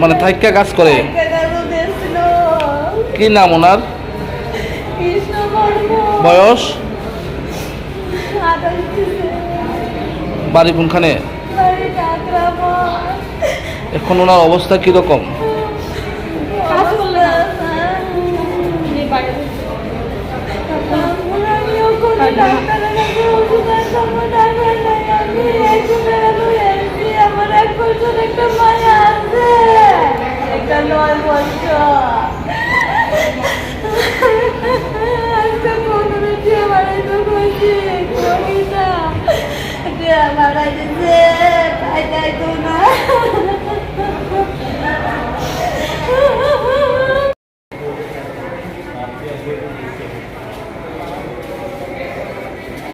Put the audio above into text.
মানে থাইকা কাজ করে। কি নাম ওনার? বয়স? বাড়ি কোনখানে? এখন ওনার অবস্থা কীরকম? কাজ বছর একটা মায়া আছে। একটা নয় বছর। আজকে পনেরো দিয়ে বাড়াইতে বলছি করি না দিয়ে তাই তাই খাই